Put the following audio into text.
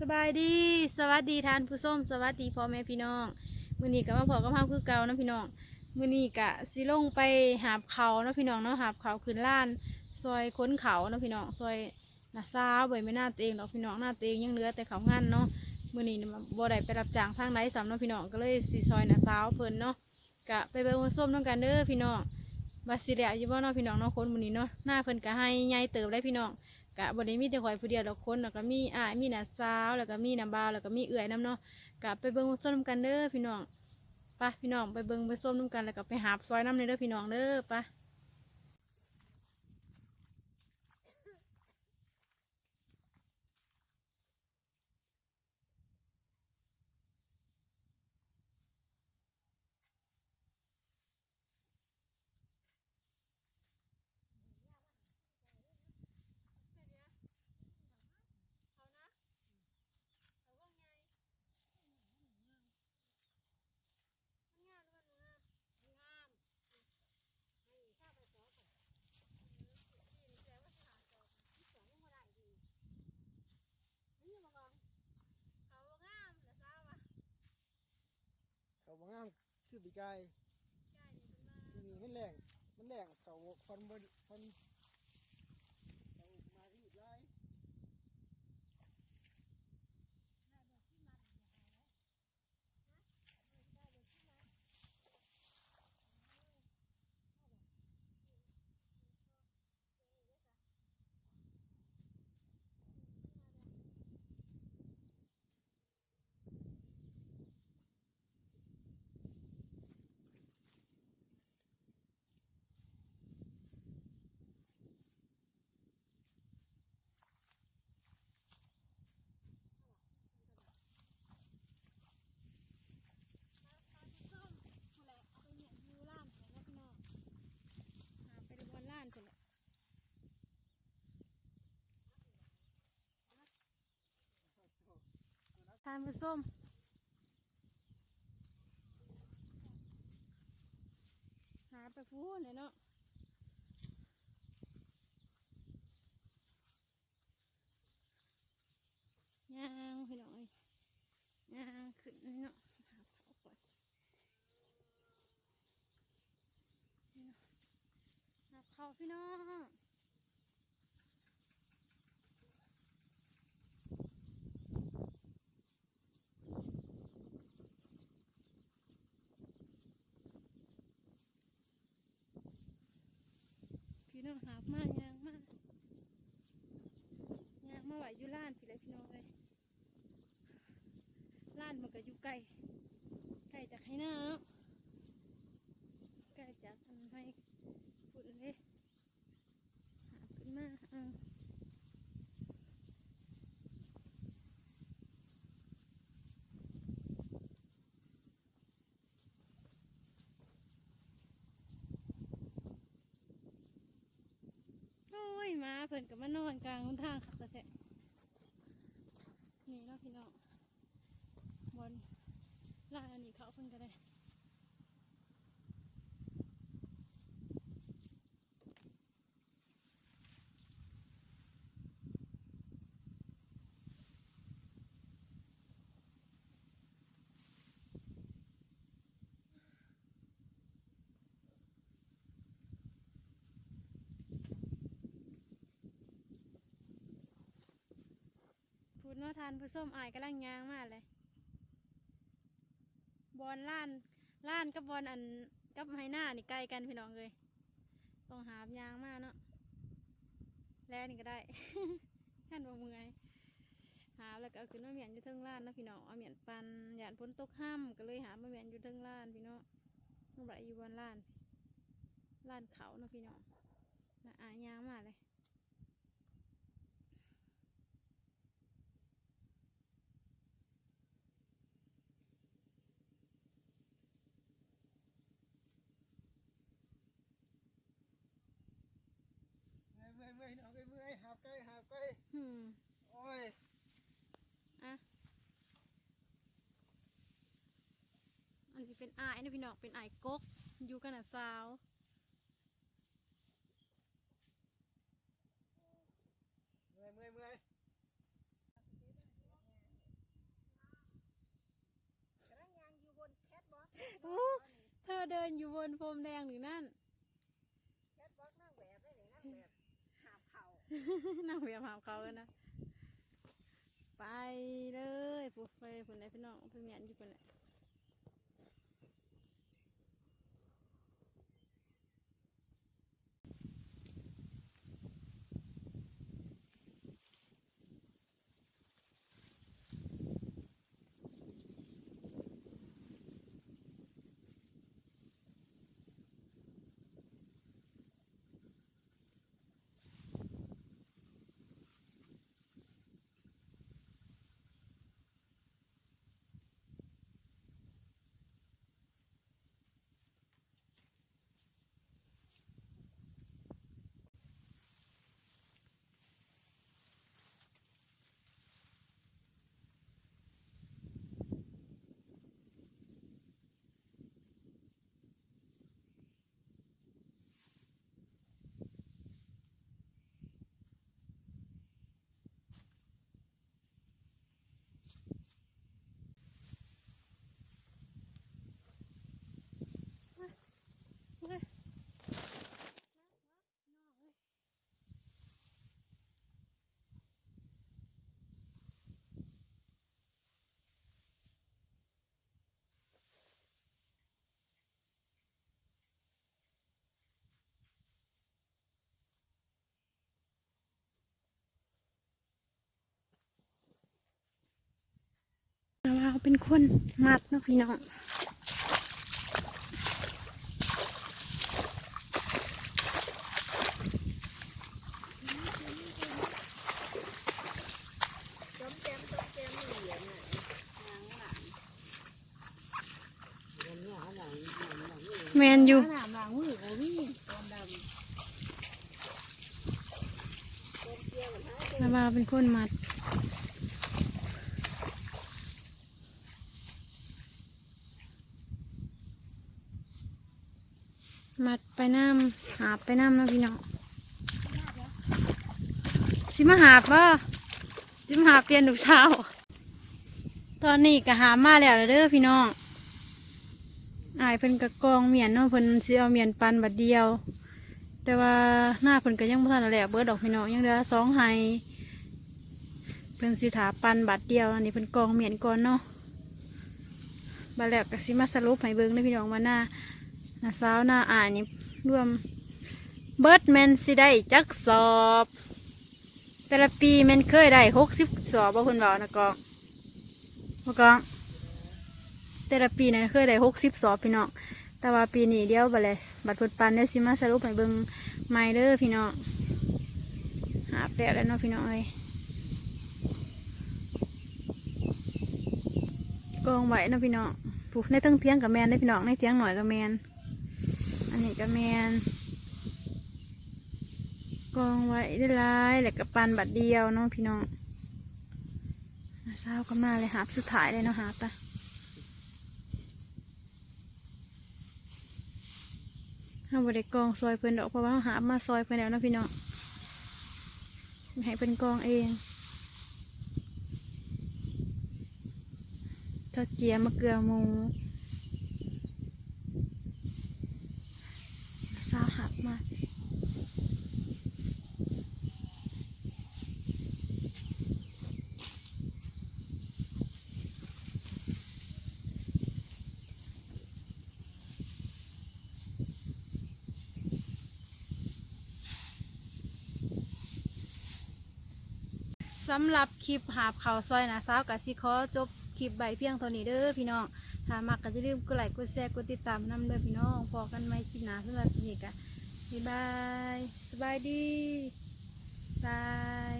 สบายดี สวัสดีท่านผู้ชมสวัสดีพ่อแม่พี่น้องมือนี้ก็มาพอกับเฮาคือเก่านะพี่น้องมือนี้ก็สิลงไปหาบเขาเนาะพี่น้องเนาะหาบเขาขึ้นล้าน ซอยค้นเขาเนาะพี่น้องซอยนาซาวเบ่ไม่น่าตัวเองดอกพี่น้องหน้าตัวเองยังเหลือแต่เขางานเนาะมือนี้บ่ได้ไปรับจ้างทางไหนสำเนาะพี่น้องก็เลยสิซอยนาซาวเพิ่นเนาะก็ไปเบิ่งส้มน้องกันเด้อพี่น้องว่าสิแล้วอยู่บ่เนาะพี่น้องเนาะคนมือนี้เนาะหน้าเพิ่นก็ให้ใหญ่เติบได้พี่น้อง กะบได้มีแต่ข่อยผู้เดียวดอกคนแล้วก็มีอ้ายมีน้าสาวแล้วก็มีน้าบ่าวแล้วก็มีเอื่อยน้ำเนาะกะไปเบิ่งส้มน้ำกันเด้อพี่น้องไปะพี่น้องไปเบิ่งไปส้มน้ำกันแล้วก็ไปหาบซอยน้ำในเด้อพี่น้องเด้อไปะเขางามน้าสาวอะ เขาบางงาม คือปีกายที่นี่มันแรงมันแรงเขาคนบนคนเขามาที่อีกไร ผู้แหละเอาไปเนี่ยอยู่ล้านเห็นแล้วพี่น้องหาไปดูบนล้านเสร็จแล้วทานผู้ส้มหาไปพูดเลยเนาะย่างพี่น้องยย่างขึ้นเนาะหาเขาก่อนนับเขาพี่น้องพี่ น้องหาบมากยางมากยางมาไหวอยู่ล้านพี่เลยพี่น้องเลยล้านมันก็อยู่ไกลไกลจากให้หน้าเนาะไกลจากทำให้ฝุ่นเลยหาขึ้นมาเออโอ้ยหมา เพิ่นก็มานอนกลางหนทางคักแต่แท้นี่เนาะพี่น้องบนล่างอันนี้เขาเพิ่นก็ได้ เนาะทานผู้ส้มอายกำลังยางมากเลย บอลล้านล้านกับบอลอันกับไฮหน้านี่ใกล้กันพี่น้องเลยต้องหามยางมากเนาะแล้วนี่ก็ได้ท่านบ่เมื่อยหาแล้วก็เอาขึ้นมาเมียนอยู่เทิงล้านนะพี่น้องเอาเมียนปันหยานพ้นตกห้ำก็เลยหามาเมียนอยู่เทิงล้านพี่น้องนุ่งไหลอยู่บนล้านล้านเขาเนาะพี่น้องนะอายยางมากเลย โอ้ยอะอันนี้เป็นไอ้ยนะพี่น้องเป็นไอ้ยกกอยู่กันนะสาวเมื่อยเมื่อยเมื่อยกำลังยางอยู่บนแคทบอสเธอเดินอยู่บนโฟมแดงหรือนั่น น่านั่งเวียมหามเขาเลยนะ ไปเลยผู้ไปผุนไหนพี่น้องไปเมียนอยู่คนไหน เป็นคนมัดเนาะพี่น้องแมนอยู่ลานางมือโอ้ยตอนดำต้นเกียวมันหายไปเราเป็นคนมัด มัดไปน้ำหาบไปน้ำนะพี่น้องสิมาหาบบ่สิมาหาเปลี่ยนลูกสาวตอนนี้ก็หามาแล้วเด้อพี่น้องอายเพิ่นกะกองเมียนเนาะเพิ่นสิเอาเมียนปันบัดเดียว แต่ว่าหน้าเพิ่นก็ยังบ่ทันได้แหละเบิดดอกพี่น้องยังเหลือสองไฮเพิ่นสิถาปันบัดเดียวอันนี้เพิ่นกองเมียนก่อนเนาะบัดแล้วก็สิมาสรุปให้เบิ่งเด้อพี่น้องว่าหน้า น้าสาวหน้าอานี่รวมเบิร์ดแมนสิได้จักสอบ แต่ละปีแมนเคยได้หกสิบสอบบ่เพิ่นบอกนะกองบ่กองแต่ละปีนั้นเคยได้หกสิบสอบพี่น้องแต่ว่าปีนี้เดียวบัดเลยบัดเพุดปันได้สิมาสรุปให้เบิ่งใหม่เด้อพี่น้องหาบแล้วแล้วเนาะพี่น้องเอ้ยกองไว้เนาะพี่น้องผูกในตั้งเทียงกับแมนได้พี่น้องในเทียงหน่อยกับแมน นนี้กับแมนกองไว้ได้ลายแล้วกับปันบัดเดียวเนาะพี่น้องเช้าก็มาเลยหาสุดท้ายเลยเนาะหาบไปห้าบริกองซอยเพิ่นดอกเพราะว่าหามาซอยเพิ่นแล้วเนาะพี่น้องให้เป็นกองเองทอดเจียมะเกลือหมูซาหัก มากสำหรับคลิปหาบข่าวซอยนะสาวกับสิขอจบคลิปใบเพียงเท่านี้เด้อพี่น้อง ถ้ามักก็จะลืมกดไลค์กดแชร์กดติดตามนำเด้อพี่น้องพอกันไหมคลิปหน้าสำหรับคลิปนี้ก็ บ๊ายบาย สบายดีบาย